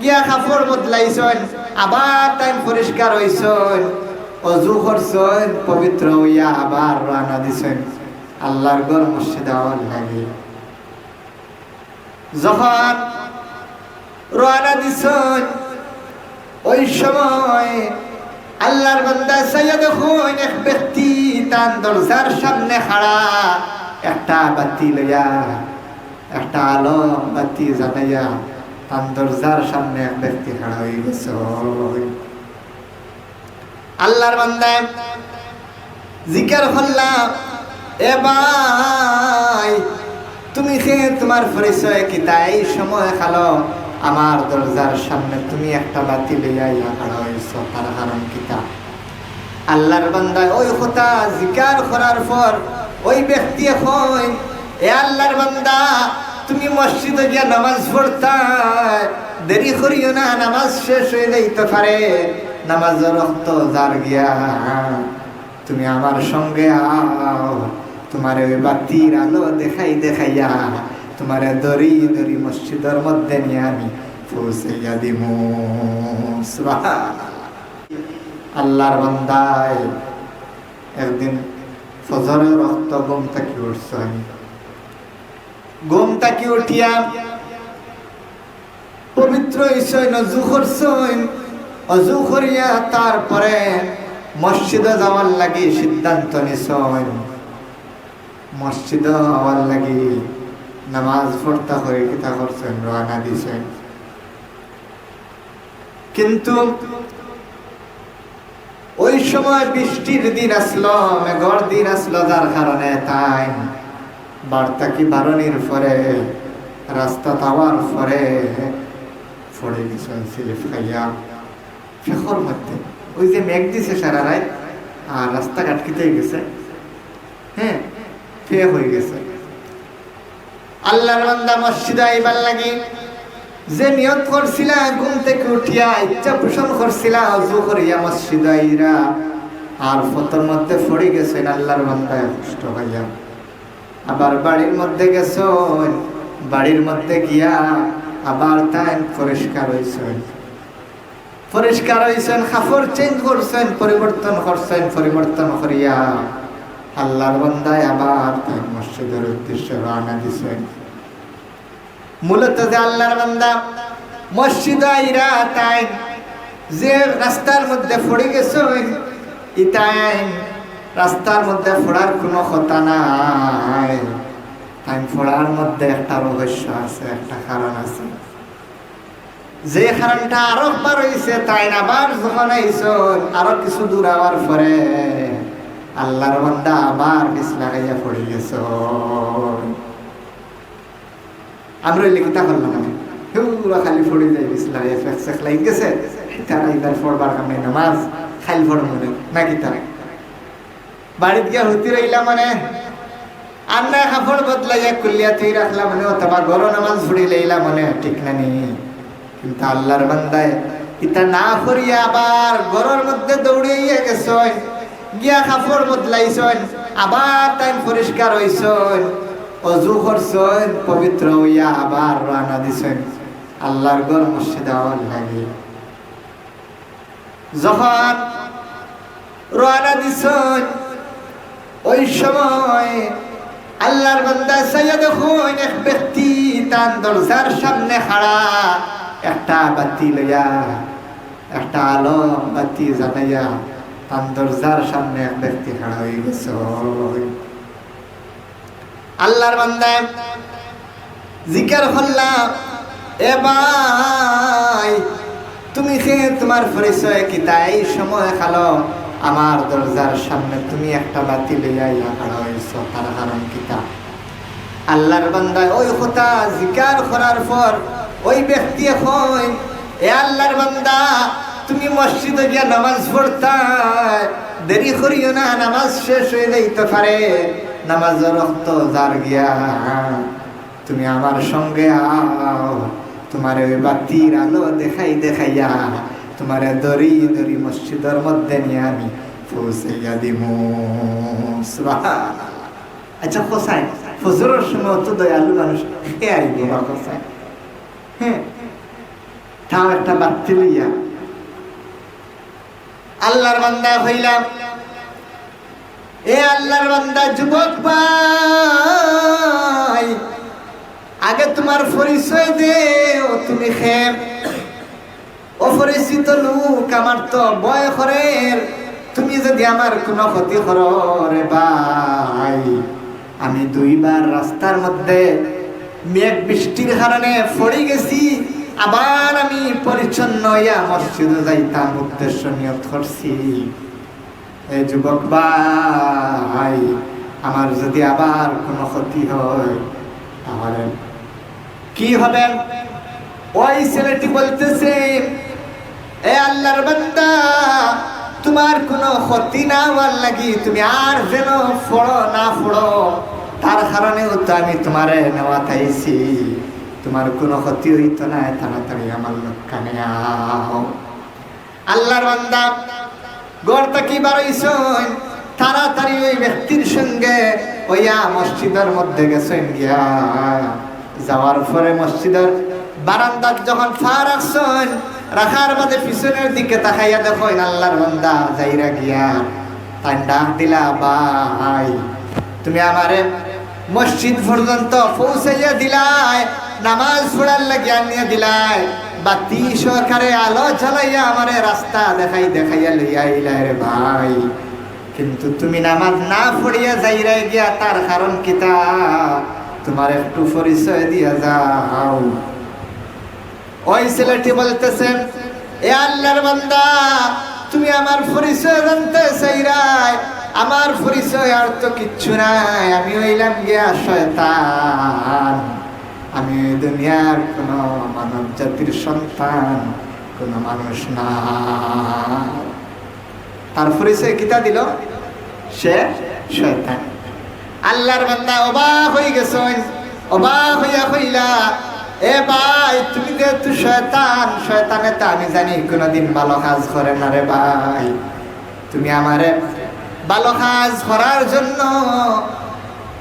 গিয়া কাপড় বদলাইছেন, আবার টাইম পরিষ্কার হইছেন, অজু করছেন, পবিত্র হইয়া আবার রানা দিছেন। আল্লাহর গর মসজিদ আওয়ার লাগে। যখন রানা দিছেন, ওই সময় আল্লাহর বান্দা সৈয়দ দেখুন এক ব্যক্তি তার দরজার সামনে খাড়া, একটা বাতি লইয়া, একটা আলো বাতি জ্বালাইয়া তার দরজার সামনে এক ব্যক্তি খাড়া হয়ে গেছে। আল্লাহর বান্দা, জিকার করলাম এ ভাই, তুমি খে তোমার পরিচয় কি তাই সময় খালো আমার দরজার সামনে তুমি একটা বাতি লইয়া ইয়া খাড়া হয়েছ, তার কারণ কিতা আল্লাহর বান্দায় ওই কথা জিকার করার পর ওই ব্যক্তি এখন এ আল্লাহর বান্দা তুমি মসজিদে গিয়া নামাজ পড়তা দেরি করিও না, নামাজ শেষ হয়ে যাইতে পারে। নামাজের রক্ত যার গিয়া, তুমি আমার সঙ্গে আও। তোমার ওই বাতির আলো দেখাই দেখাইয়া, তোমার দড়ি দড়ি মসজিদের মধ্যে নিয়ে আমি পৌঁছাইয়া সুবহানাল্লাহ। আল্লাহর বান্দায় একদিন ফজরের রক্ত গম থাকি উঠছে। গম থাকি উঠিয়া? পবিত্র করিয়া তারপরে মসজিদে যাওয়ার লাগি সিদ্ধান্ত নিছেন। মসজিদে হওয়ার লাগি নামাজ পড়তা করে কিতা করছেন, রওনা দিছেন। কিন্তু ওই সময় বৃষ্টির দিন আসলো, মেঘর দিন আসলো, যার কারণে তাই বার্তা কি বারণির পরে, রাস্তা তাওয়ার পরে? পড়ে গেছেন সিলিপ খাইয়া ফেকর মধ্যে। ওই যে মেঘ দিছে সারা রায় আর রাস্তা কাটকিতে গেছে। হ্যাঁ ফে হয়ে গেছে। আল্লাহর বান্দা মসজিদে আইবার লাগি, যে নিয়ত করছিলা, ঘুম থেকে উঠিয়া ইচ্ছা পোষণ করছিলা অজু করিয়া মসজিদ আইরা, আর ফতর মধ্যে পড়ে গেছেন আল্লাহর বান্দায় কষ্ট হইয়া আবার বাড়ির মধ্যে গেছেন বাড়ির মধ্যে গিয়া আবার তাই পরিষ্কার হয়েছেন পরিষ্কার হয়েছেন কাপড় চেঞ্জ করছেন, পরিবর্তন করছেন, পরিবর্তন করিয়া আল্লাহর বান্দায় আবার তাই মসজিদের উদ্দেশ্যে রওনা দিছেন। মূলত যে আল্লাহর বান্দা মসজিদ আইরা তাই যে রাস্তার মধ্যে পড়ে গেছে ইতাই রাস্তার মধ্যে ফোড়ার কোনো কথা নাই। তাই ফোড়ার মধ্যে একটা রহস্য আছে, একটা কারণ আছে। যে কারণটা আরও বার হয়েছে তাই আবার যখন আইস আরও কিছু দূর আবার পরে আল্লাহর বান্দা আবার বিছ লাগাইয়া পড়ে গেছ আমরা লিখিতা করলাম আমি। পুরা খালি ফড়ি যাই বিসলাম এফেক সেক লাগ গেছে। তারা ইদার ফড়বার কামে নামাজ খালি ফড় মনে নাকি তারা? বাড়িত গিয়া হইতে রইলা মানে? আন্না কাপড় বদলাইয়া কুলিয়া তুই রাখলা মানে অথবা গরো নামাজ ঝুড়ি লইলা মানে ঠিক না নি? কিন্তু আল্লাহর বান্দায় ইতা না করিয়া আবার গরর মধ্যে দৌড়িয়ে গেছন গিয়া কাপড় বদলাইছন আবার টাইম পরিষ্কার হইছন অজু করছেন পবিত্র হইয়া আবার রানা দিছেন আল্লাহর গর মসজিদ আওয়ার লাগে। যখন রানা দিছেন ওই সময় আল্লাহর বান্দা সৈয়দ দেখুন এক ব্যক্তি তার দরজার সামনে খাড়া, একটা বাতি লইয়া, একটা আলো বাতি জ্বালাইয়া তার দরজার সামনে এক ব্যক্তি খাড়া হয়ে গেছে। আল্লাহর বান্দা জিকার করলাম এ ভাই, তুমি খে তোমার পরিচয় কি তাই সময় খালো? আমার দরজার সামনে তুমি একটা বাতি লইয়া ইয়া খাড়া হয়েছ, তার আল্লাহর বান্দায়, ওই কথা জিকার করার পর ওই ব্যক্তি এখন, এ আল্লাহর বান্দা, তুমি মসজিদে গিয়া নামাজ পড়তা দেরি করিও না, নামাজ শেষ হয়ে যাইতে পারে নামাজের রক্ত যার গিয়া, তুমি আমার সঙ্গে আও, তোমার ওই বাতির আলো দেখাই দেখাইয়া তোমার দরি দরি মসজিদের মধ্যে নিয়ে আমি পৌঁছাইয়া দিমু। আচ্ছা কোথায়? ফজরের সময় অত দয়ালু মানুষ কে আইব? বা কোথায়? হ্যাঁ তাও একটা বাড়তি লইয়া। আল্লাহর বান্দা হইলাম। এ আল্লাহর বান্দা যুবক ভাই আগে তোমার পরিচয় দে ও তুমি খেম অপরিচিত লোক আমার তো বয় করের তুমি যদি আমার কোনো ক্ষতি করো ভাই, আমি দুইবার রাস্তার মধ্যে মেঘ বৃষ্টির কারণে পড়ে গেছি। আবার আমি পরিচ্ছন্ন হইয়া মসজিদে যাইতাম, উদ্দেশ্য নিয়ত করছি। এ যুবক ভাই, আমার যদি আবার কোনো ক্ষতি হয়, তাহলে কি হবে? ওই ছেলেটি বলতেছে এ আল্লাহর বান্দা, তোমার কোনো ক্ষতি না হওয়ার লাগি তুমি আর যেন ফড়ো না ফড়ো, তার কারণেও তো আমি তোমারে নেওয়া চাইছি তোমার কোনো ক্ষতি হইতো না তাড়াতাড়ি আমার আও। আল্লাহর বান্দা গড়টা কি বারইছন তাড়াতাড়ি ওই ব্যক্তির সঙ্গে ওইয়া মসজিদের মধ্যে গেছেন গিয়া। যাওয়ার পরে মসজিদের বারান্দার যখন ফা রাখছেন রাখার বাদে পিছনের দিকে তাকাইয়া দেখো আল্লাহর বান্দা যাইরা গিয়া তাই দিলা, ভাই। তুমি আমারে মসজিদ পর্যন্ত পৌঁছাইয়া দিলাই, নামাজ পড়ার লাগিয়া নিয়ে দিলাই। বাতি সরকারে আলো জ্বালাইয়া আমারে রাস্তা দেখাই দেখাইয়া লইয়া আইলাই রে ভাই। কিন্তু তুমি নামাজ না পড়িয়া যাইরা গিয়া, তার কারণ কিতা তোমার একটু পরিচয় দিয়া যাও। ওই ছেলেটি বলতেছেন এ আল্লাহর বান্দা, তুমি আমার পরিচয় জানতে চাইরাই আমার পরিচয় আর তো কিচ্ছু নাই। আমি হইলাম গিয়া শয়তান। আমি দুনিয়ার কোন মানব জাতির সন্তান, কোন মানুষ না। তার পরিচয় কিতা দিল? সে শয়তান। আল্লাহর বান্দা অবাক হয়ে গেছেন অবাক হইয়া হইলা এ ভাই, তুমি যেহেতু শয়তান শয়তানে তো আমি জানি কোনোদিন ভালো কাজ করে না রে ভাই। তুমি আমারে ভালো কাজ করার জন্য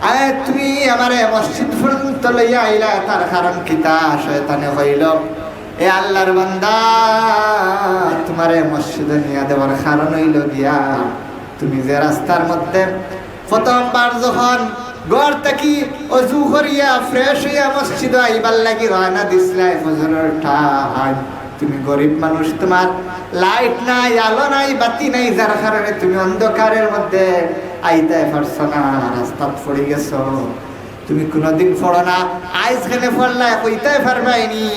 আরে তুমি আমারে মসজিদ পর্যন্ত লইয়া আইলা, তার কারণ কিতা শয়তানে হইল এ আল্লাহর বান্দা, তোমারে মসজিদে নিয়ে দেওয়ার কারণ হইল গিয়া, তুমি যে রাস্তার মধ্যে প্রথমবার যখন গড় থাকি অজু ফ্রেশ হইয়া মসজিদ আইবার লাগি রওনা দিসলাই ফজরের টাইম তুমি গরিব মানুষ তোমার। লাইট নাই, আলো নাই, বাতি নাই, যার কারণে তুমি অন্ধকারের মধ্যে আইতে পারছ না রাস্তা পড়ে গেছো। তুমি কোনোদিন পড়ো না আইস খেলে পড়লা কইতে পারবাইনি।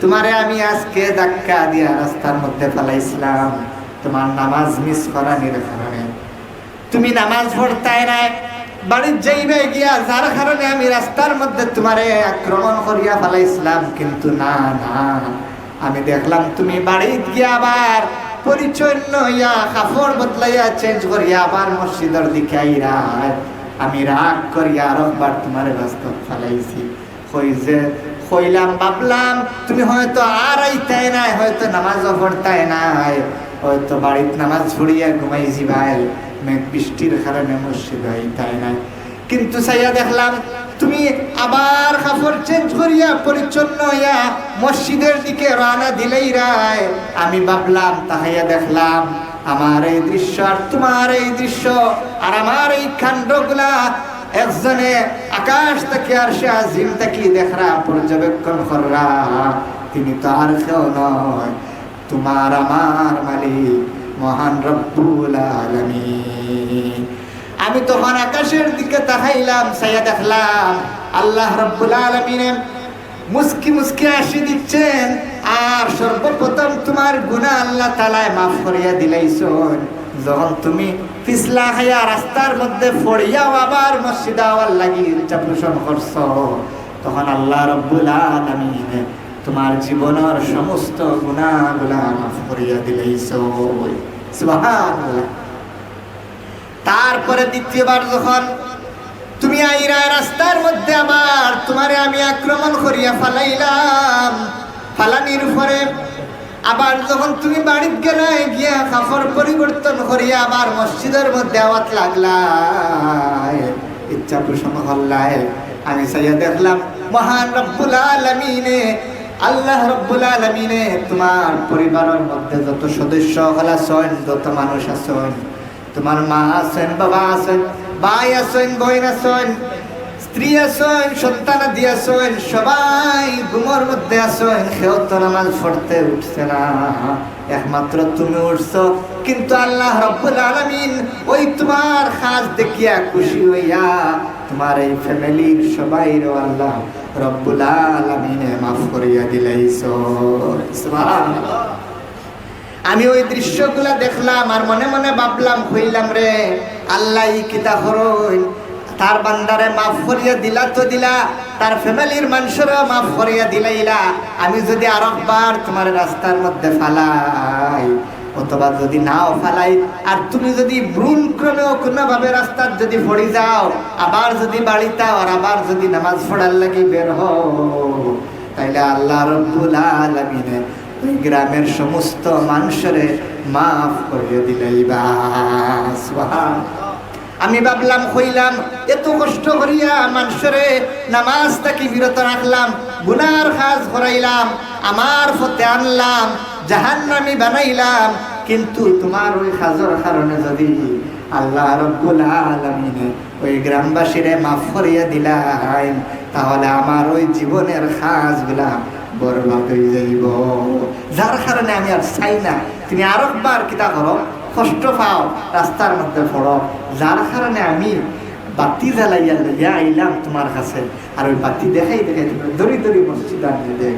তোমারে আমি আজকে ধাক্কা দিয়া রাস্তার মধ্যে ফেলাইছিলাম। তোমার নামাজ মিস করানির কারণে তুমি নামাজ পড়তাই নাই বাড়ির যাইবে গিয়া যার কারণে আমি রাস্তার মধ্যে তোমারে আক্রমণ করিয়া ফেলাইছিলাম, কিন্তু না না। আমি দেখলাম তুমি বাড়িত গিয়া আবার পরিচ্ছন্ন হইয়া কাপড় বদলাইয়া চেঞ্জ করিয়া আবার মসজিদের দিকে আইরা আমি রাগ করিয়া আরেকবার তোমার রাস্তা ফেলাইছি। কই যে, কইলাম, ভাবলাম, তুমি হয়তো আর আইতাই নাই, হয়তো নামাজও পড়তাই নাই, হয়তো বাড়িতে নামাজ ছড়িয়া ঘুমাইছি ভাই। বৃষ্টির কারণে মসজিদ আইতাই নাই। কিন্তু সাইয়া দেখলাম, তুমি আবার কাপড় চেঞ্জ করিয়া পরিচ্ছন্ন হইয়া মসজিদের দিকে রানা দিলেই রায়। আমি ভাবলাম, তাহাইয়া দেখলাম, আমার এই দৃশ্য আর তোমার এই দৃশ্য আর আমার এই কাণ্ডগুলা একজনে আকাশ থেকে আর সে আজিম থেকে দেখরা পর্যবেক্ষণ কররা তিনি তো আর কেউ নয়, তোমার আমার মালিক। মহান রব্বুল আলামিন। আমি তখন আকাশের দিকে তাকাইলাম সাইয়া দেখলাম আল্লাহ রব্বুল আলমিনে মুস্কি মুস্কি আসি দিচ্ছেন, আর সর্বপ্রথম তোমার গুণা আল্লাহ তালায় মাফ করিয়া দিলাইছন। যখন তুমি পিছলা খাইয়া রাস্তার মধ্যে ফড়িয়াও আবার মসজিদ আওয়ার লাগি চাপুষণ করছ, তখন আল্লাহ রব্বুল আলমিনে তোমার জীবনের সমস্ত গুণাগুলা মাফ করিয়া দিলাইছ তারপরে দ্বিতীয়বার যখন তুমি আইরা রাস্তার মধ্যে আমার তোমারে আমি আক্রমণ করিয়া ফালাইলাম, ফালানির উপরে আবার যখন তুমি বাড়িত গেলে গিয়া কাপড় পরিবর্তন করিয়া আবার মসজিদের মধ্যে আওয়াত লাগলা ইচ্ছা পোষণ হল্লায়, আমি সাইয়া দেখলাম, মহান রব্বুল আলমিনে আল্লাহ রব্বুল আলমিনে তোমার পরিবারের মধ্যে যত সদস্য হল আছেন, যত মানুষ আছেন, তোমার মা আছেন, বাবা আছেন, ভাই আছেন, বোন আছেন, স্ত্রী আছেন, সন্তান আদি আছেন, সবাই ঘুমোর মধ্যে আছেন কেউ তো নামাজ পড়তে উঠছে না। একমাত্র তুমি উঠছো, কিন্তু আল্লাহ রব্বুল আলামিন ওই তোমার কাজ দেখিয়া খুশি হইয়া তোমার এই ফ্যামিলির সবাইরও আল্লাহ রব্বুল আলামিনে মাফ করিয়া দিলাইছো। আমি ওই দৃশ্যগুলা দেখলাম আর মনে মনে ভাবলাম, হইলাম রে, আল্লাহ কিতা হরই তার বান্দারে মাফ করিয়া দিলা তো দিলা, তার ফ্যামিলির মানুষেরও মাফ করিয়া দিলাইলা। আমি যদি আর একবার তোমার রাস্তার মধ্যে ফালাই অথবা যদি নাও ফালাই, আর তুমি যদি ভ্রূণ ক্রমেও কোনোভাবে রাস্তার যদি পড়ে যাও, আবার যদি বাড়িতে আর আবার যদি নামাজ পড়ার লাগি বের হও, তাইলে আল্লাহ রব্বুল আলামিনে ওই গ্রামের সমস্ত মানুষের মাফ করিয়ে দিলেই আমি ভাবলাম কইলাম এত কষ্ট করিয়া মানুষের নামাজ থাকি বিরত রাখলাম, গুনার কাজ করাইলাম, আমার ফতে আনলাম, জাহান্নামি বানাইলাম কিন্তু তোমার ওই কাজের কারণে যদি আল্লাহ রব্বুল আলামিনে ওই গ্রামবাসীরে মাফ করিয়া দিলাম তাহলে আমার ওই জীবনের কাজগুলা বরবাদ হয়ে যাইব। যার কারণে আমি আর চাই না। তুমি আরেকবার কিতা করো কষ্ট পাও, রাস্তার মধ্যে পড়ো। যার কারণে আমি বাতি জ্বালাইয়া লইয়া আইলাম তোমার কাছে। আর ওই বাতি দেখাই দেখাই তুমি দড়ি দড়ি মসজিদ আনিয়ে দেখ